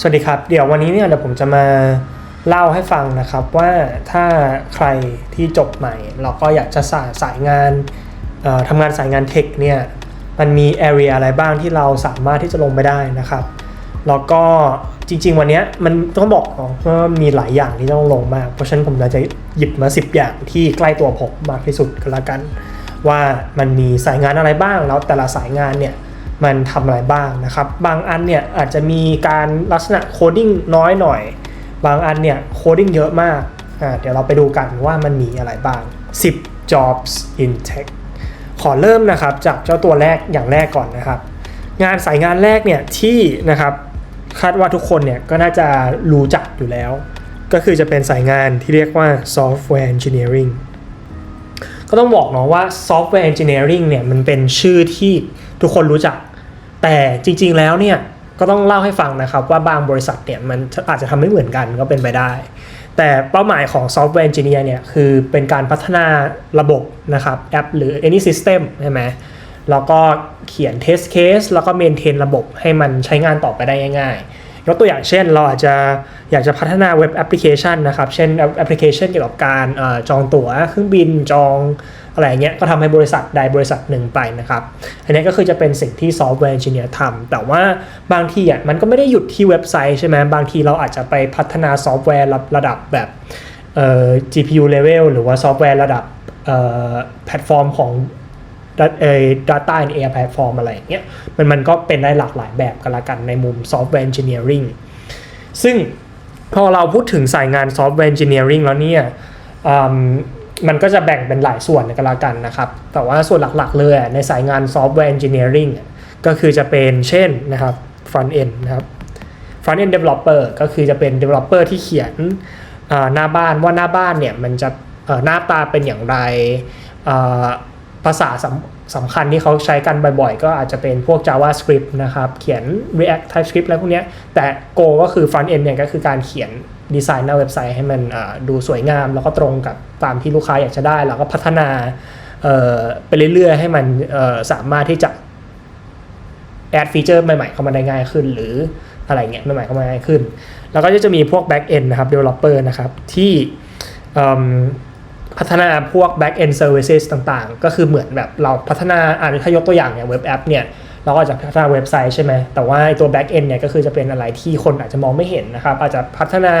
สวัสดีครับ เดี๋ยววันนี้เนี่ยเดี๋ยวผมจะมาเล่าให้ฟังนะครับว่าถ้าใครที่จบใหม่ เราก็อยากจะสายสายงานทำงานสายงานเทคเนี่ยมันมี area อะไรบ้างที่เราสามารถที่จะลงไปได้นะครับแล้วก็จริง ๆ วันนี้มันต้องบอกว่ามีหลายอย่างที่ต้องลงมาก เพราะฉะนั้นผมจะหยิบมา 10 อย่างที่ใกล้ตัวผมมากที่สุดก็แล้วกัน ว่ามันมีสายงานอะไรบ้างแล้วแต่ละสายงานเนี่ย มันทำอะไรบ้างนะครับ บางอันเนี่ยอาจจะมีการลักษณะโคดิ้งน้อยหน่อย บางอันเนี่ยโคดิ้งเยอะมากอ่าเดี๋ยวเราไปดูกันว่ามันมีอะไรบ้าง 10 jobs in tech ขอเริ่มนะครับจากเจ้าตัวแรกอย่างแรกก่อนนะครับ งานสายงานแรกเนี่ยที่นะครับคาดว่าทุกคนเนี่ยก็น่าจะรู้จักอยู่แล้ว ก็คือจะเป็นสายงานที่เรียกว่า software engineering ก็ต้องบอกเนาะว่า software engineering เนี่ยมันเป็นชื่อที่ทุกคนรู้จัก แต่จริง ๆ แล้วเนี่ยก็ต้องเล่าให้ฟังนะครับว่าบางบริษัทเนี่ยมันอาจจะทำไม่เหมือนกันก็เป็นไปได้ แต่เป้าหมายของ software engineer เนี่ยคือเป็นการพัฒนาระบบนะครับแอปหรือ any system ใช่ไหมแล้วก็เขียน test case แล้วก็ maintain ระบบให้มันใช้งานต่อไปได้ง่ายๆยกตัวอย่างเช่นเราอาจจะอยากจะพัฒนาเว็บแอปพลิเคชันนะครับ เช่นแอปพลิเคชันเกี่ยวกับการจองตั๋วเครื่องบินจอง อะไรเงี้ยก็ทำให้บริษัทใดบริษัทหนึ่งไปนะครับอันนี้ก็คือจะเป็นสิ่งที่ซอฟต์แวร์เอนจิเนียร์ทำแต่ว่าบางทีอะมันก็ไม่ได้หยุดที่เว็บไซต์ใช่ไหมบางทีเราอาจจะไปพัฒนาซอฟต์แวร์ระดับแบบเอ่อ GPU level หรือว่าซอฟต์แวร์ระดับเอ่อแพลตฟอร์มของเอ่อ data and AI platform อะไรอย่างเงี้ยมันมันก็เป็นได้หลากหลายแบบกันละกันในมุม software engineering ซึ่งพอเราพูดถึงสายงาน software engineering แล้วเนี่ย มันก็จะแบ่งเป็นหลายส่วนกันละกันนะครับ แต่ว่าส่วนหลักๆเลยในสายงาน software engineering อะก็คือจะเป็นเช่นนะครับ front end นะครับ front end developer ก็คือจะเป็น developer ที่เขียนหน้าบ้านว่าหน้าบ้านเนี่ยมันจะหน้าตาเป็นอย่างไรภาษาสำสำคัญที่เขาใช้กันบ่อยๆ ก็อาจจะเป็นพวก JavaScript นะครับ เขียน React TypeScript อะไรพวกนี้แต่ Go ก็คือ front end เนี่ยก็คือการเขียน ดีไซน์หน้าเว็บไซต์ให้มันดูสวยงาม แล้วก็ตรงกับตามที่ลูกค้าอยากจะได้ แล้วก็พัฒนาไปเรื่อยๆ ให้มันสามารถที่จะแอดฟีเจอร์ใหม่ๆเข้ามาได้ง่ายขึ้น หรืออะไรเงี้ยใหม่ๆเข้ามาง่ายขึ้น แล้วก็จะมีพวก back end นะครับ developer นะครับ ที่พัฒนาพวก back end services ต่างๆ ก็คือเหมือนแบบเราพัฒนาอ่านถ้ายกตัวอย่างเนี่ยเว็บแอปเนี่ย เราก็อาจจะพัฒนาเว็บไซต์ใช่ไหมแต่ว่าไอ้ตัว back end เนี่ยก็คือจะเป็นอะไรที่คนอาจจะมองไม่เห็นนะครับ อาจจะพัฒนา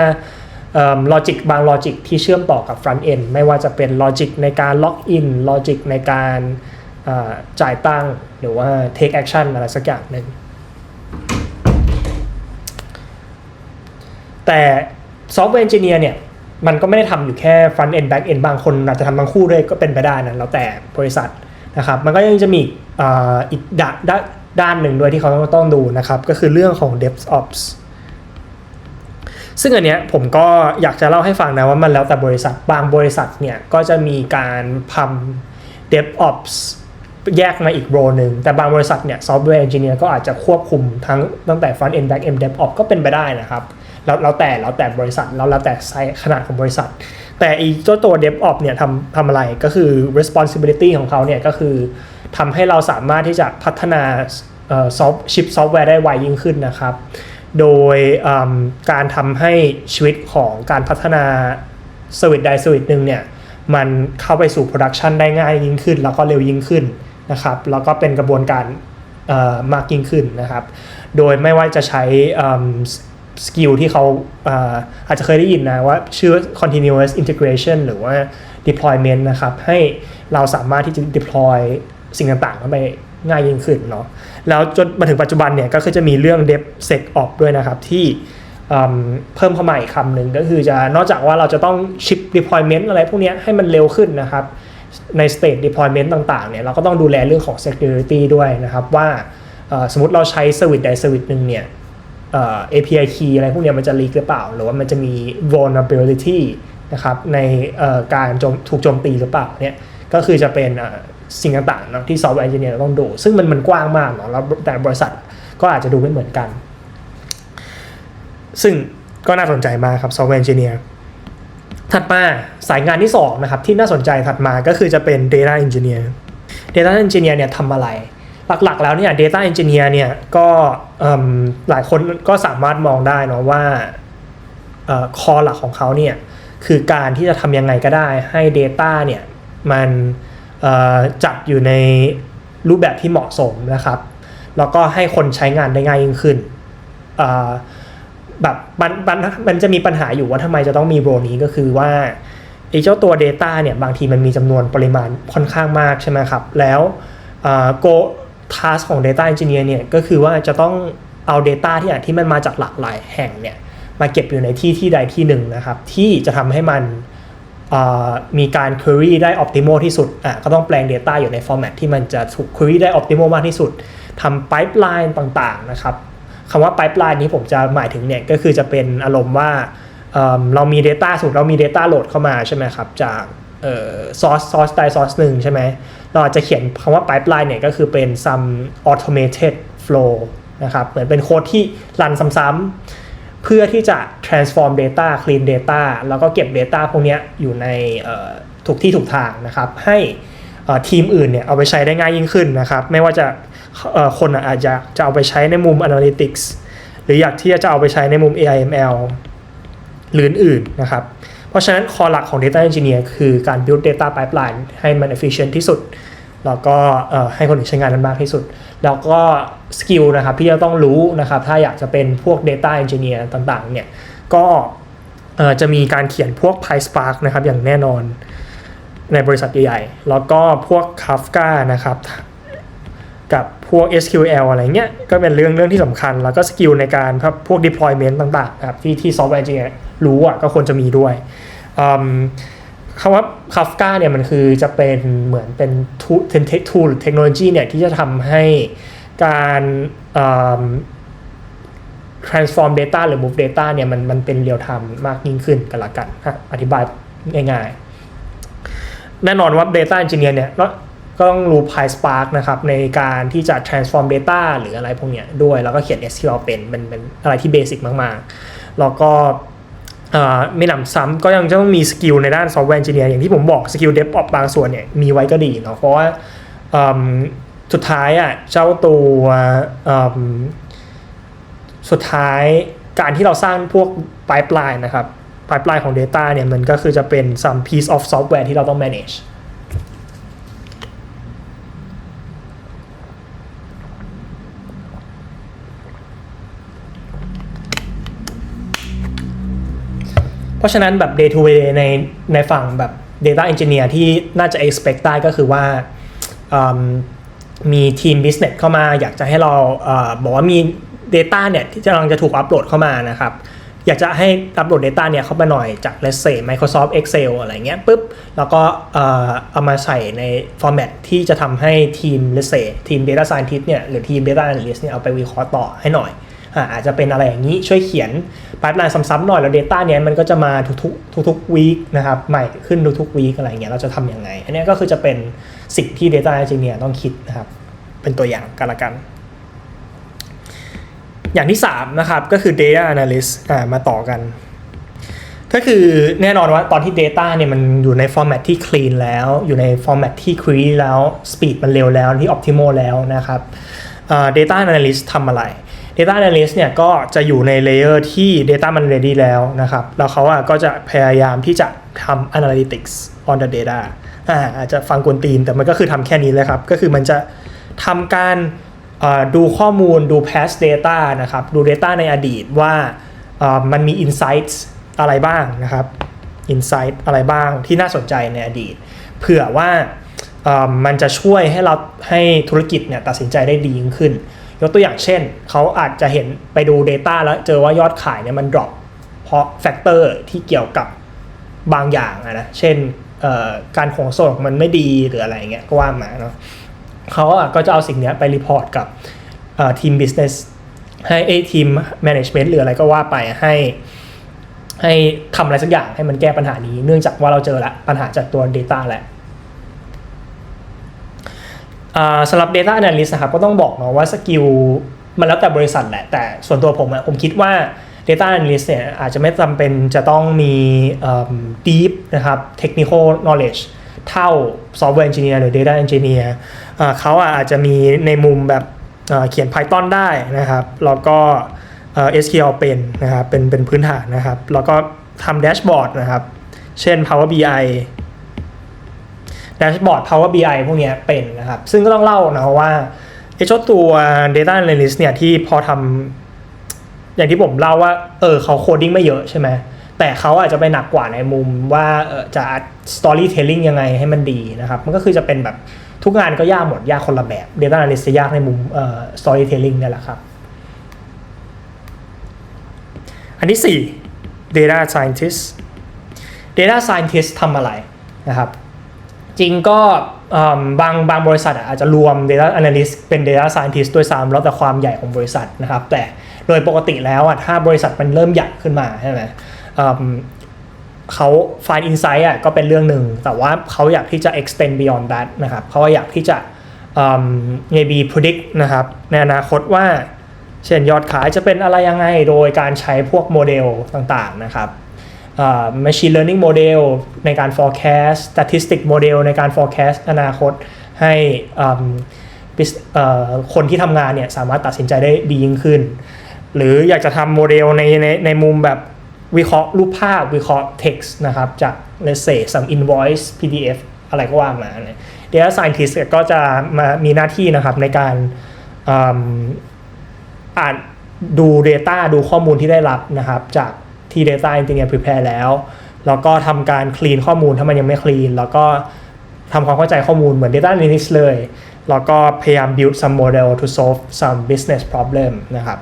ลอจิกบางลอจิกที่เชื่อมต่อกับ front end ไม่ว่าจะเป็นลอจิกในการล็อกอินลอจิกในการจ่ายตังค์หรือว่า take action อะไรสักอย่างหนึ่งแต่ซอฟต์แวร์เอนจิเนียร์เนี่ยมันก็ไม่ได้ทำอยู่แค่ front end back end บางคนอาจจะทำทั้งคู่ด้วยก็เป็นไปได้นะแล้วแต่บริษัทนะครับ มันก็ยังจะมี อีกด้านด้านด้านหนึ่งด้วยที่เขาต้องดูนะครับ ก็คือเรื่องของ DevOps ซึ่งอันเนี้ยผมก็อยากจะเล่าให้ฟังนะว่ามันแล้วแต่บริษัทบางบริษัทเนี่ยก็จะมีการทำ DevOps แยกมาอีกโรหนึ่ง แต่บางบริษัทเนี่ยซอฟต์แวร์เอนจิเนียร์ก็อาจจะควบคุมทั้งตั้งแต่ front end back end DevOps ก็เป็นไปได้นะครับแล้วแล้วแต่แล้วแต่บริษัทแล้วแล้วแต่ไซส์ขนาดของบริษัท แต่อีเจ้าตัว DevOps เนี่ยทำทำอะไรก็คือ responsibility ของเขาเนี่ยก็คือ ทำให้เราสามารถที่จะพัฒนาซอฟชิปซอฟต์แวร์ได้ไวยิ่งขึ้นนะครับ โดยการทำให้ชีวิตของการพัฒนาสวิตใดสวิตหนึ่งเนี่ยมันเข้าไปสู่โปรดักชันได้ง่ายยิ่งขึ้น แล้วก็เร็วยิ่งขึ้นนะครับ แล้วก็เป็นกระบวนการมากยิ่งขึ้นนะครับ โดยไม่ว่าจะใช้สกิลที่เขาอาจจะเคยได้ยินนะว่าชื่อ continuous integration หรือว่า deployment นะครับ ให้เราสามารถที่จะ deploy สิ่งต่างๆเข้าไปง่ายยิ่งขึ้นเนาะแล้วจนมาถึงปัจจุบันเนี่ยก็คือจะมีเรื่อง Dev Sec Op ด้วยนะครับที่เพิ่มเข้ามาอีกคำหนึ่งก็คือจะนอกจากว่าเราจะต้อง ship deployment อะไรพวกนี้ให้มันเร็วขึ้นนะครับใน state deployment ต่างๆเนี่ยเราก็ต้องดูแลเรื่องของ security ด้วยนะครับว่าสมมติเราใช้ service ใด service หนึ่งเนี่ย API key อะไรพวกนี้มันจะ leak หรือเปล่า หรือว่ามันจะมี vulnerability นะครับในการถูกโจมตีหรือเปล่าเนี่ยก็คือจะเป็น สิ่งต่างๆเนาะที่ software engineer ต้องดู ซึ่งมันมันกว้างมากเนาะแล้วแต่บริษัทก็อาจจะดูไม่เหมือนกัน ซึ่งก็น่าสนใจมากครับ software engineer ถัดมาสายงานที่2นะครับที่น่าสนใจถัดมาก็คือจะเป็น data engineer data engineer เนี่ยทำอะไร หลักๆ แล้วเนี่ย Data Engineer เนี่ยก็เอิ่มหลายคนก็สามารถมองได้เนาะว่าคอหลักของเขาเนี่ยคือการที่จะทำยังไงก็ได้ให้ Data เนี่ยมัน จัดอยู่ในรูปแบบที่เหมาะสมนะครับ แล้วก็ให้คนใช้งานได้ง่ายยิ่งขึ้นแบบมันมันมันจะมีปัญหาอยู่ว่าทำไมจะต้องมีโบรนี้ก็คือว่าไอ้เจ้าตัว Data เนี่ยบางทีมันมีจำนวนปริมาณค่อนข้างมากใช่ไหมครับ แล้วโก task ของ Data Engineer เนี่ยก็คือว่าจะต้องเอา Data ที่ที่มันมาจากหลากหลายแห่งเนี่ยมาเก็บอยู่ในที่ที่ใดที่หนึ่งนะครับ ที่จะทำให้มัน มีการ query ได้ optimal ที่สุดอะก็ต้องแปลง Data อยู่ใน format ที่มันจะถูก query ได้ optimal มากที่สุดทำ pipeline ต่างๆนะครับคำว่า pipeline นี้ผมจะหมายถึงเนี่ยก็คือจะเป็นอารมณ์ว่าเเรามี Data สมมติเรามี Data โหลดเข้ามาใช่ไหมครับจากเอ่อ source source ใด source หนึ่งใช่ไหมเราอาจจะเขียนคำว่า pipeline เนี่ยก็คือเป็น some automated flow นะครับเหมือนเป็นโค้ดที่รันซ้ำๆ เพื่อที่จะ transform data clean data แล้วก็เก็บ data พวกนี้อยู่ในถูกที่ถูกทางนะครับ ให้ทีมอื่นเนี่ยเอาไปใช้ได้ง่ายยิ่งขึ้นนะครับ ไม่ว่าจะคนอาจจะจะเอาไปใช้ในมุม analytics หรืออยากที่จะเอาไปใช้ในมุม AIML หรืออื่นนะครับ เพราะฉะนั้นคอหลักของ Data Engineer คือการ build data pipeline ให้มัน efficient ที่สุด แล้วก็ให้คนอื่นใช้งานมันมากที่สุด แล้วก็สกิลนะครับที่จะต้องรู้นะครับถ้าอยากจะเป็นพวก Data Engineer ต่างๆเนี่ยก็จะมีการเขียนพวก PySpark นะครับอย่างแน่นอนในบริษัทใหญ่ๆ แล้วก็พวก Kafka นะครับกับพวก SQL อะไรเงี้ยก็เป็นเรื่องเรื่องที่สำคัญ แล้วก็สกิลในการพวก deployment ต่างๆครับที่ที่ software engineer รู้อะก็ควรจะมีด้วยอ คำว่า Kafka เนี่ยมันคือจะเป็นเหมือนเป็น tool เป็น tech tool หรือเทคโนโลยีเนี่ยที่จะทำให้การ transform data หรือ move data เนี่ยมันมันเป็น real time มากยิ่งขึ้นกันละกันอธิบายง่ายๆ แน่นอนว่า data engineer เนี่ยก็ต้องรู้ PySpark นะครับในการที่จะ transform data หรืออะไรพวกเนี้ยด้วย แล้วก็เขียน SQL เป็นเป็นเป็นอะไรที่เบสิกมากๆ แล้วก็ ไม่หนำซ้ำก็ยังจะต้องมีสกิลในด้านซอฟต์แวร์เอนจิเนียร์อย่างที่ผมบอกสกิลเดฟออฟบางส่วนเนี่ยมีไว้ก็ดีเนาะเพราะว่าสุดท้ายอะเจ้าตัวสุดท้ายการที่เราสร้างพวกปลายปลายนะครับปลายปลายของ data เนี่ยมันก็คือจะเป็น some piece of software ที่เราต้อง manage เพราะฉะนั้นแบบ day to day ในในฝั่งแบบ data engineer ที่น่าจะ expect ได้ก็คือว่ามมีทีม business เข้ามาอยากจะให้เราเออบอกว่ามี Data เนี่ยที่กำลังจะถูกอัปโหลดเข้ามานะครับอยากจะให้อัปโหลด Data เนี่ยเข้ามาหน่อยจาก let's say Microsoft Excel อะไรเงี้ยปุ๊บแล้วก็เอ่อเอามาใส่ใน format ที่จะทำให้ทีม let's say ทีม Data Scientist เนี่ยหรือทีม Data Analyst เนี่ยเอาไปวิเคราะห์ต่อให้หน่อย อาจจะเป็นอะไรอย่างนี้ช่วยเขียน pipeline ซ้ำๆหน่อยแล้ว Data เนี่ยมันก็จะมาทุกๆทุกๆ week นะครับใหม่ขึ้นทุกๆ week อะไรเงี้ยเราจะทำยังไง อันนี้ก็คือจะเป็นสิ่งที่ Data Engineer ต้องคิดนะครับ เป็นตัวอย่างกันละกัน อย่างที่ 3 นะครับก็คือ data analyst อ่ามาต่อกันก็คือแน่นอนว่าตอนที่ data เนี่ยมันอยู่ใน format ที่ clean แล้ว อยู่ใน format ที่ query แล้ว speed มันเร็วแล้วที่ optimal แล้วนะครับอ่า data analyst ทำอะไร data analyst เนี่ยก็จะอยู่ใน layer ที่ data มัน ready แล้วนะครับแล้วเขาอะก็จะพยายามที่จะทำ analytics on the data อ่าอาจจะฟังกวนตีน แต่มันก็คือทำแค่นี้เลยครับ ก็คือมันจะทำการดูข้อมูลดู past data นะครับดู data ในอดีตว่ามันมี insights อะไรบ้างนะครับ insight อะไรบ้างที่น่าสนใจในอดีต เผื่อว่ามันจะช่วยให้เราให้ธุรกิจเนี่ยตัดสินใจได้ดียิ่งขึ้น ยกตัวอย่างเช่น เขาอาจจะเห็นไปดู Data แล้วเจอว่ายอดขายเนี่ยมัน drop เพราะแฟกเตอร์ที่เกี่ยวกับบางอย่างนะเช่นการขนส่งมันไม่ดีหรืออะไรเงี้ยก็ว่ามาเนาะเขาก็จะเอาสิ่งนี้ไปรีพอร์ตกับทีม business ให้ไอ้ทีม management หรืออะไรก็ว่าไปให้ให้ทำอะไรสักอย่างให้มันแก้ปัญหานี้ เนื่องจากว่าเราเจอละปัญหาจากตัว Data แหละ สำหรับ Data Analyst นะครับก็ต้องบอกเนาะว่าสกิลมันแล้วแต่บริษัทแหละ แต่ส่วนตัวผมอะผมคิดว่า Data Analyst เนี่ยอาจจะไม่จำเป็นจะต้องมีม deep นะครับ technical knowledge เท่า software engineer หรือ data engineer อเขาอาจจะมีในมุมแบบเขียน Python ได้นะครับแล้วก็ SQL เป็นนะครับเป็นเป็นพื้นฐานนะครับ แล้วก็ทำแดชบอร์ดนะครับ เช่น Power BI แดชบอร์ด Power BI พวกนี้เป็นนะครับ ซึ่งก็ต้องเล่านะว่าไอ้เจ้าตัว Data Analyst เนี่ยที่พอทำอย่างที่ผมเล่าว่า เออเขาโคดดิ้งไม่เยอะใช่ไหมแต่เขาอาจจะไปหนักกว่าในมุมว่าเออจะ storytelling ยังไงให้มันดีนะครับ มันก็คือจะเป็นแบบทุกงานก็ยากหมด ยากคนละแบบ Data Analyst จะยากในมุมเอ่อ storytelling เนี่ยแหละครับ อันที่ 4 Data Scientist Data Scientist ทำอะไรนะครับ จริงก็บางบางบริษัทอาจจะรวม Data Analyst เป็น Data Scientist ด้วยซ้ำแล้วแต่ความใหญ่ของบริษัทนะครับแต่โดยปกติแล้วอะถ้าบริษัทมันเริ่มใหญ่ขึ้นมาใช่ไหมเขา find insight อะก็เป็นเรื่องหนึ่ง แต่ว่าเขาอยากที่จะ extend beyond that นะครับเขาอยากที่จะ maybe predict นะครับในอนาคตว่า เช่นยอดขายจะเป็นอะไรยังไงโดยการใช้พวกโมเดลต่างๆนะครับ machine learning model ในการ forecast statistic model ในการ forecast อนาคตให้คนที่ทำงานเนี่ยสามารถตัดสินใจได้ดียิ่งขึ้น หรืออยากจะทำโมเดลในในในมุมแบบวิเคราะห์รูปภาพวิเคราะห์ text นะครับ จาก let's say some invoice PDF อะไรก็ว่ามาเนี่ย data scientist ก็จะมามีหน้าที่นะครับในการอ่านดู Data ดูข้อมูลที่ได้รับนะครับจาก ที่ Data Engineer prepare แล้ว แล้วก็ทำการ clean ข้อมูลถ้ามันยังไม่ clean แล้วก็ทำความเข้าใจข้อมูลเหมือน Data Analyst เลย แล้วก็พยายาม build some model to solve some business problem นะครับ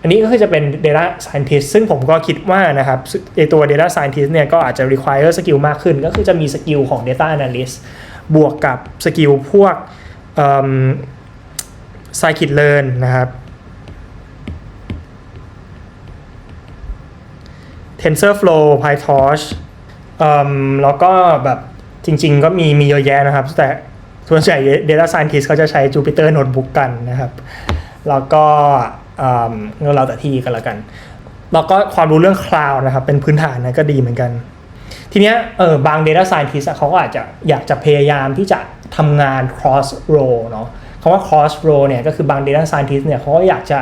อันนี้ก็คือจะเป็น Data Scientist ซึ่งผมก็คิดว่านะครับไอตัว Data Scientist เนี่ยก็อาจจะ require สกิลมากขึ้น ก็คือจะมีสกิลของ Data Analyst บวกกับสกิลพวกเอิ่ม scikit-learn นะครับ TensorFlow PyTorch แล้วก็แบบจริง ๆ ก็มีมีเยอะแยะนะครับ แต่ส่วนใหญ่ Data Scientist เขาจะใช้ Jupyter Notebook กันนะครับ แล้วก็เอิ่มก็เราแต่ที่กันละกัน แล้วก็ความรู้เรื่อง Cloud นะครับ เป็นพื้นฐานนะก็ดีเหมือนกัน ทีเนี้ยเออบาง Data Scientist เขาก็อาจจะอยากจะพยายามที่จะทำงาน cross role เนาะคำว่า cross role เนี่ยก็คือบาง Data Scientist เนี่ยเขาก็อยากจะ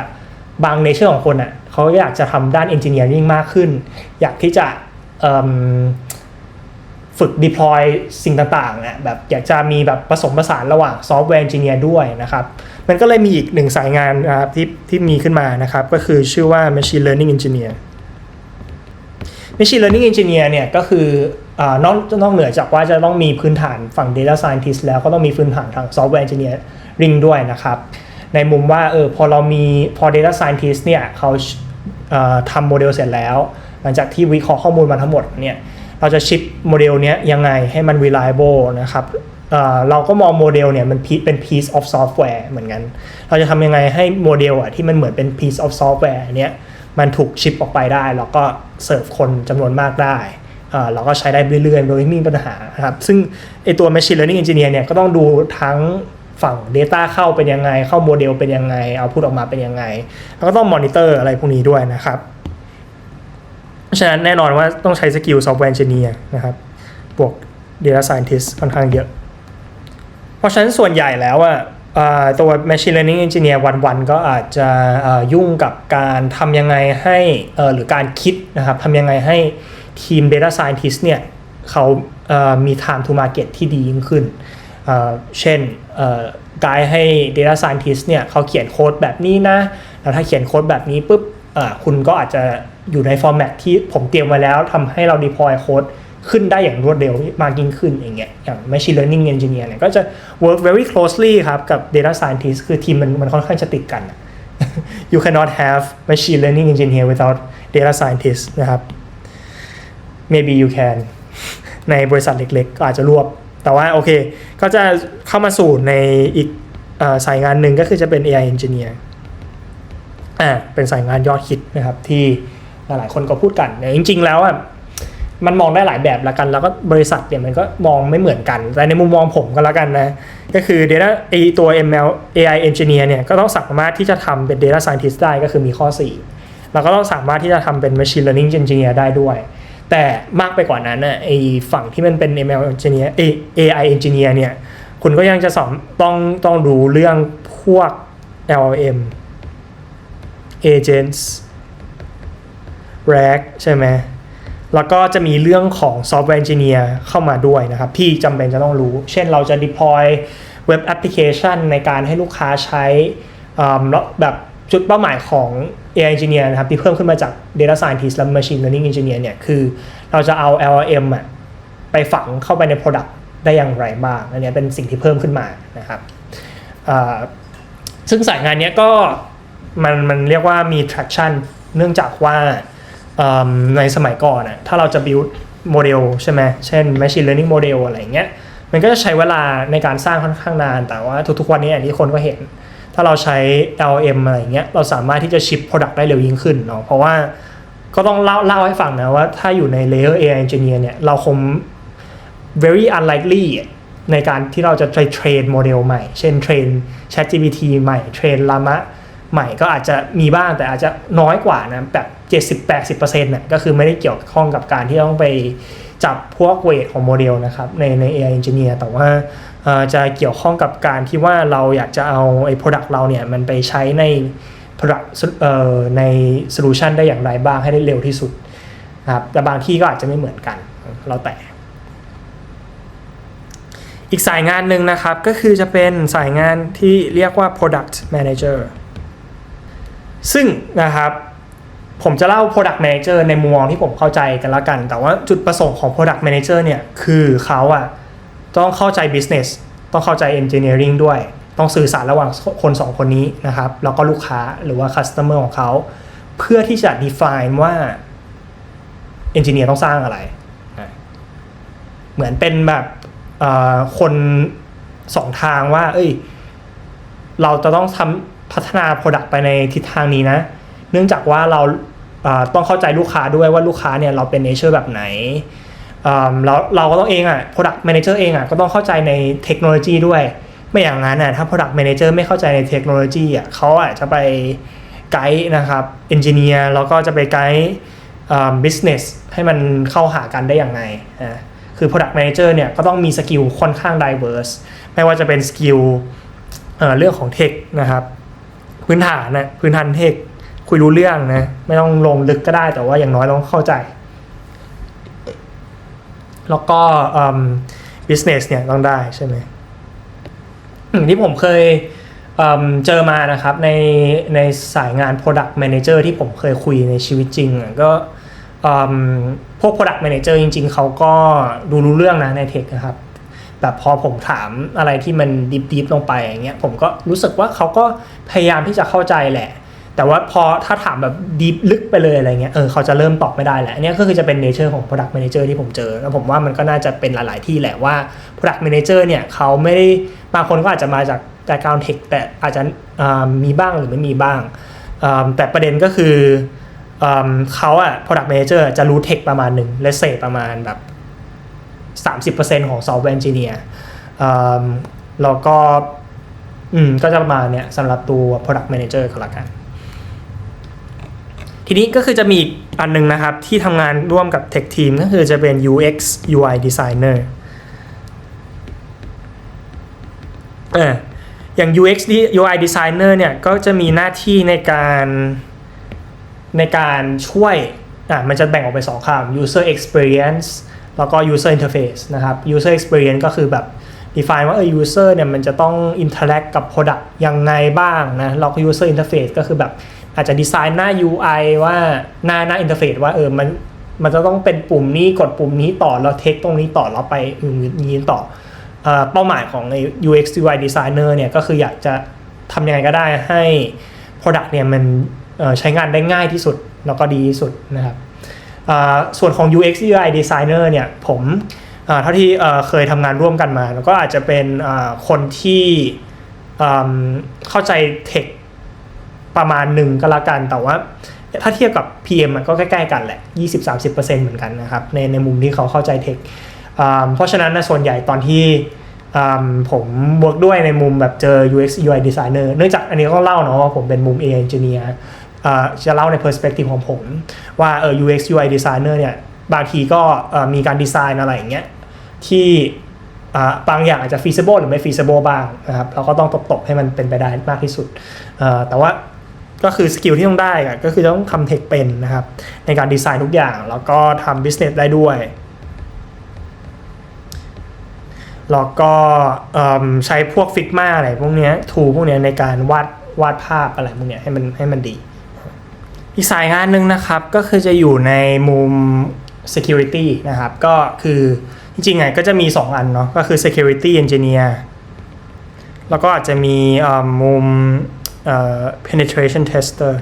บาง nature ของคนอะ เขาอยากจะทำด้าน engineering มากขึ้น อยากที่จะฝึก deploy สิ่งต่างๆอะแบบอยากจะมีแบบผสมผสานระหว่าง software engineer ด้วยนะครับ มันก็เลยมีอีกหนึ่งสายงานนะครับที่ที่มีขึ้นมานะครับ ก็คือชื่อว่า machine learning engineer Machine Learning Engineer เนี่ยก็คืออนอกนอกเหนือจากว่าจะต้องมีพื้นฐานฝั่ง Data Scientist แล้วก็ต้องมีพื้นฐานทาง Software Engineering ด้วยนะครับ ในมุมว่าเออพอเรามีพอ Data Scientist เนี่ยเขาเทำโมเดลเสร็จแล้ว หลังจากที่วิเคราะห์ข้อมูลมาทั้งหมดเนี่ยเราจะชิปโมเดลเนี้ยยังไงให้มัน reliable นะครับเเราก็มองโมเดลเนี่ยมันเป็น piece of software เหมือนกัน เราจะทำยังไงให้โมเดลอะที่มันเหมือนเป็น piece of software เนี้ยมันถูกชิปออกไปได้ แล้วก็เสิร์ฟคนจำนวนมากได้เราก็ใช้ได้เรื่อยๆ โดยไม่มีปัญหาครับ ซึ่งไอตัว Machine Learning Engineer เนี่ยก็ต้องดูทั้ง ฝั่ง Data เข้าเป็นยังไง เข้าโมเดลเป็นยังไง เอาพูดออกมาเป็นยังไง แล้วก็ต้องมอนิเตอร์อะไรพวกนี้ด้วยนะครับเพราะฉะนั้นแน่นอนว่าต้องใช้สกิล Software Engineer นะครับ บวก Data Scientist ค่อนข้างเยอะ เพราะฉะนั้นส่วนใหญ่แล้วอะอ่าตัว Machine Learning Engineer วันๆก็อาจจะยุ่งกับการทำยังไงให้หรือการคิดนะครับทำยังไงให้ทีม Data Scientist เนี่ยเขามี time to market ที่ดียิ่งขึ้น เช่น กด์ให้ Data Scientist เนี่ยเขาเขียนโค้ดแบบนี้นะ แล้วถ้าเขียนโค้ดแบบนี้ปุ๊บคุณก็อาจจะอยู่ใน format ที่ผมเตรียมไว้แล้วทำให้เรา deploy โค้ดขึ้นได้อย่างรวดเร็วมากยิ่งขึ้นอย่างเงี้ยอย่าง machine learning engineer เนี่ยก็จะ work very closely ครับ กับ data scientist คือทีมมันมันค่อนข้างจะติดกัน you cannot have machine learning engineer without data scientist นะครับ maybe you can ในบริษัทเล็กๆ ก็อาจจะรวบ แต่ว่าโอเค ก็จะเข้ามาสู่ในอีกอสายงานหนึ่งก็คือจะเป็น AI engineer อ่าเป็นสายงานยอดฮิตนะครับ ที่หลายๆคนก็พูดกันเนี่ยจริง ๆ แล้วอะมันมองได้หลายแบบละกัน แล้วก็บริษัทเนี่ยมันก็มองไม่เหมือนกัน แต่ในมุมมองผมก็แล้วกันนะ ก็คือ Data ไอตัว ML AI Engineer เนี่ยก็ต้องสามารถที่จะทำเป็น Data Scientist ได้ก็คือมีข้อ 4 แล้วก็ต้องสามารถที่จะทำเป็น Machine Learning Engineer ได้ด้วย แต่มากไปกว่านั้นน่ะไอฝั่งที่มันเป็น ML engineer เอ AI engineer เนี่ยคุณก็ยังจะสอนต้องต้องรู้เรื่องพวก LLM agents RAG ใช่ไหมแล้วก็จะมีเรื่องของ software engineer เข้ามาด้วยนะครับ ที่จำเป็นจะต้องรู้ เช่นเราจะ deploy เว็บแอปพลิเคชันในการให้ลูกค้าใช้แบบ จุดเป้าหมายของ AI engineer นะครับที่เพิ่มขึ้นมาจาก data scientist และ machine learning engineer เนี่ยคือเราจะเอา LLM อะไปฝังเข้าไปใน product ได้อย่างไรบ้างอันนี้เป็นสิ่งที่เพิ่มขึ้นมานะครับซึ่งสายงานนี้ก็มันมันเรียกว่ามี traction เนื่องจากว่าในสมัยก่อนอะถ้าเราจะ build โมเดลใช่ไหมเช่น machine learning model อะไรเงี้ยมันก็จะใช้เวลาในการสร้างค่อนข้างนาน แต่ว่าทุกๆวันนี้อย่างที่คนก็เห็น ถ้าเราใช้ LM อะไรเงี้ยเราสามารถที่จะชิป product ได้เร็วยิ่งขึ้นเนาะเพราะว่าก็ต้องเล่าเล่าให้ฟังนะว่าถ้าอยู่ใน layer AI engineer เนี่ยเราคง very unlikely ในการที่เราจะไปเทรนโมเดลใหม่ เช่นเทรน ChatGPT ใหม่เทรน Llama ใหม่ก็อาจจะมีบ้างแต่อาจจะน้อยกว่านะแบบ 70-80%น่ะก็คือไม่ได้เกี่ยวข้องกับการที่ต้องไปจับพวกเวทของโมเดลนะครับในใน AI engineer แต่ว่า จะเกี่ยวข้องกับการที่ว่าเราอยากจะเอาไอ้ product เราเนี่ยมันไปใช้ใน product ใน solution ได้อย่างไรบ้างให้ได้เร็วที่สุดนะครับแต่บางที่ก็อาจจะไม่เหมือนกันเราแต่ อีกสายงานหนึ่งนะครับก็คือจะเป็นสายงานที่เรียกว่า product manager ซึ่งนะครับผมจะเล่า product manager ในมุมมองที่ผมเข้าใจกันละกัน แต่ว่าจุดประสงค์ของ product manager เนี่ยคือเขาอะ ต้องเข้าใจ business ต้องเข้าใจ engineering ด้วย ต้องสื่อสารระหว่างคนสองคนนี้นะครับ แล้วก็ลูกค้าหรือว่า customer ของเขา เพื่อที่จะ define ว่า engineer ต้องสร้างอะไร เหมือนเป็นแบบคนสองทางว่า เอ้ย เราจะต้องทำพัฒนา Product ไปในทิศทางนี้นะ เนื่องจากว่าเราต้องเข้าใจลูกค้าด้วยว่าลูกค้าเนี่ยเราเป็นเนเจอร์แบบไหน เอิ่มแล้วเราก็ต้องเองอะ Product Manager เองอะก็ต้องเข้าใจในเทคโนโลยีด้วย ไม่อย่างนั้นอะถ้า Product Manager ไม่เข้าใจในเทคโนโลยีอะเขาอาจจะไปไกด์นะครับเอนจิเนียร์แล้วก็จะไปไกด์ business ให้มันเข้าหากันได้อย่างไรอะคือ Product Manager เนี่ยก็ต้องมีสกิลค่อนข้าง diverse ไม่ว่าจะเป็นสกิลเรื่องของเทคนะครับพื้นฐานนะพื้นฐานเทคคุยรู้เรื่องนะไม่ต้องลงลึกก็ได้แต่ว่าอย่างน้อยต้องเข้าใจ แล้วก็ business เนี่ยต้องได้ใช่ไหมอืมที่ผมเคยเจอมานะครับในในสายงาน product manager ที่ผมเคยคุยในชีวิตจริงอะก็พวก product manager จริง ๆ เขาก็ดูรู้เรื่องนะในเทคนะครับแบบพอผมถามอะไรที่มันดิฟดิฟลงไปอย่างเงี้ยผมก็รู้สึกว่าเขาก็พยายามที่จะเข้าใจแหละ แต่ว่าพอถ้าถามแบบดีลึกไปเลยอะไรเงี้ยเออเขาจะเริ่มตอบไม่ได้แหละอันนี้ก็คือจะเป็นเนเจอร์ของ product manager ที่ผมเจอ แล้วผมว่ามันก็น่าจะเป็นหลาย ๆ ที่แหละว่า product manager เนี่ยเขาไม่ได้บางคนก็อาจจะมาจาก background tech แต่อาจจะมีบ้างหรือไม่มีบ้างแต่ประเด็นก็คืออเขาอะ product manager จะรู้ tech ประมาณหนึ่งและเศษประมาณแบบ 30%ของ software engineer แล้วก็ก็จะประมาณเนี้ยสำหรับตัว product manager ก็แล้วกัน ทีนี้ก็คือจะมีอีกอันหนึงนะครับ ที่ทำงานร่วมกับ tech team ก็คือจะเป็น UX UI designer อออย่าง UX UI designer เนี่ยก็จะมีหน้าที่ในการในการช่วยอะมันจะแบ่งออกเป็นสองคำ user experience แล้วก็ user interface นะครับ user experience ก็คือแบบ define ว่าเออ user เนี่ยมันจะต้อง interact กับ product ยังไงบ้างนะแล้วก็ user interface ก็คือแบบ อาจจะดีไซน์หน้า UI ว่าหน้าหน้า interface ว่าเออมันมันจะต้องเป็นปุ่มนี้กดปุ่มนี้ต่อแล้วเทคตรงนี้ต่อแล้วไปอื่นต่อเออเป้าหมายของใน UX UI designer เนี่ยก็คืออยากจะทำยังไงก็ได้ให้ product เนี่ยมันใช้งานได้ง่ายที่สุดแล้วก็ดีที่สุดนะครับส่วนของ UX UI designer เนี่ยผมเท่าที่เคยทำงานร่วมกันมา แล้วก็อาจจะเป็นคนที่เข้าใจเทค ประมาณหนึ่งก็แล้วกันแต่ว่าถ้าเทียบกับ PM มันก็ใกล้ๆกันแหละ 20-30%เหมือนกันนะครับในในมุมที่เขาเข้าใจเทคอ่าเพราะฉะนั้นนะส่วนใหญ่ตอนที่อ่าผมบวกด้วยในมุมแบบเจอ UX UI designer เนื่องจากอันนี้ก็เล่าเนาะว่าผมเป็นมุม AI engineer อ่าจะเล่าใน perspective ของผม ว่าเออ UX UI designer เนี่ยบางทีก็อ่อมีการดีไซน์อะไรอย่างเงี้ยที่อ่าบางอย่างอาจจะ feasible หรือไม่ feasible บ้างนะครับเราก็ต้องตบๆให้มันเป็นไปได้มากที่สุด แต่ว่า ก็คือสกิลที่ต้องได้ก็คือต้องทำเทคเป็นนะครับ ในการดีไซน์ทุกอย่าง แล้วก็ทำ business ได้ด้วย แล้วก็ใช้พวกฟิกมาอะไรพวกเนี้ยทูพวกเนี้ยในการวาดวาดภาพอะไรพวกเนี้ยให้มันให้มันดี อีกสายงานหนึ่งนะครับก็คือจะอยู่ในมุม security นะครับ ก็คือจริงๆไงก็จะมี 2 อันเนาะก็คือ security engineer แล้วก็อาจจะมีมุม penetration tester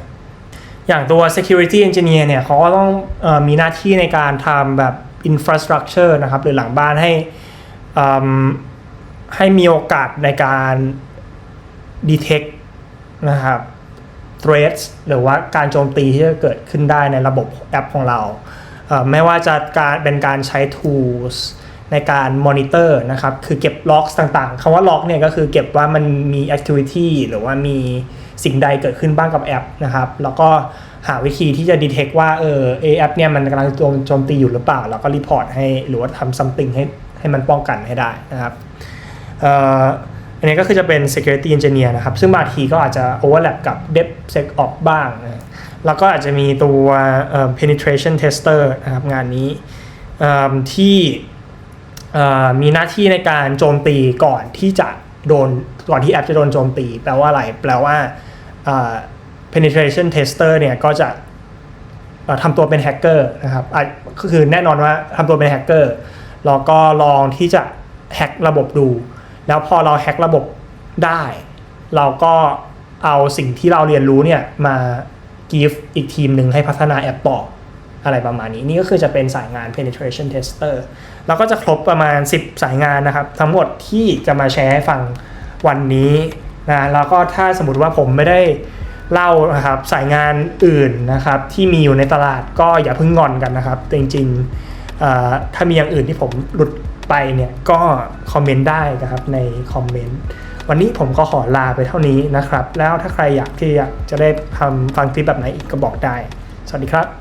อย่างตัว security engineer เนี่ยเขาก็ต้องอมีหน้าที่ในการทำแบบ infrastructure นะครับหรือหลังบ้านให้ให้มีโอกาสในการ detect นะครับ threats หรือว่าการโจมตีที่จะเกิดขึ้นได้ในระบบแอปของเรา ไม่ว่าจะการเป็นการใช้ tools ในการ monitor นะครับ คือเก็บ logs ต่างๆคำว่า log เนี่ยก็คือเก็บว่ามันมี activity หรือว่ามีสิ่งใดเกิดขึ้นบ้างกับแอปนะครับ แล้วก็หาวิธีที่จะ detect ว่าเออแอปเนี่ยมันกำลังโจมโจมตีอยู่หรือเปล่า แล้วก็ report ให้หรือว่าทำ something ให้ให้มันป้องกันให้ได้นะครับเอ่ออันนี้ก็คือจะเป็น security engineer นะครับ ซึ่งบางทีก็อาจจะ overlap กับ DevSecOps บ้างนะแล้วก็อาจจะมีตัว penetration tester นะครับงานนี้ที่ มีหน้าที่ในการโจมตีก่อนที่จะโดนก่อนที่แอปจะโดนโจมตี แปลว่าอะไร แปลว่า penetration tester เนี่ยก็จะทำตัวเป็นแฮกเกอร์นะครับก็คือแน่นอนว่าทำตัวเป็นแฮกเกอร์แล้วก็ลองที่จะแฮกระบบดู แล้วพอเราแฮกระบบได้ เราก็เอาสิ่งที่เราเรียนรู้เนี่ยมา give อีกทีมหนึ่งให้พัฒนาแอปต่ออะไรประมาณนี้ นี่ก็คือจะเป็นสายงาน penetration tester แล้วก็จะครบประมาณ 10 สายงานนะครับ ทั้งหมดที่จะมาแชร์ให้ฟังวันนี้นะแล้วก็ถ้าสมมติว่าผมไม่ได้เล่านะครับสายงานอื่นนะครับที่มีอยู่ในตลาดก็อย่าเพิ่งงอนกันนะครับ จริงๆถ้ามีอย่างอื่นที่ผมหลุดไปเนี่ยก็คอมเมนต์ได้นะครับในคอมเมนต์วันนี้ผมก็ขอลาไปเท่านี้นะครับ แล้วถ้าใครอยากที่อยากจะได้ทำฟังคลิปแบบไหนอีกก็บอกได้ สวัสดีครับ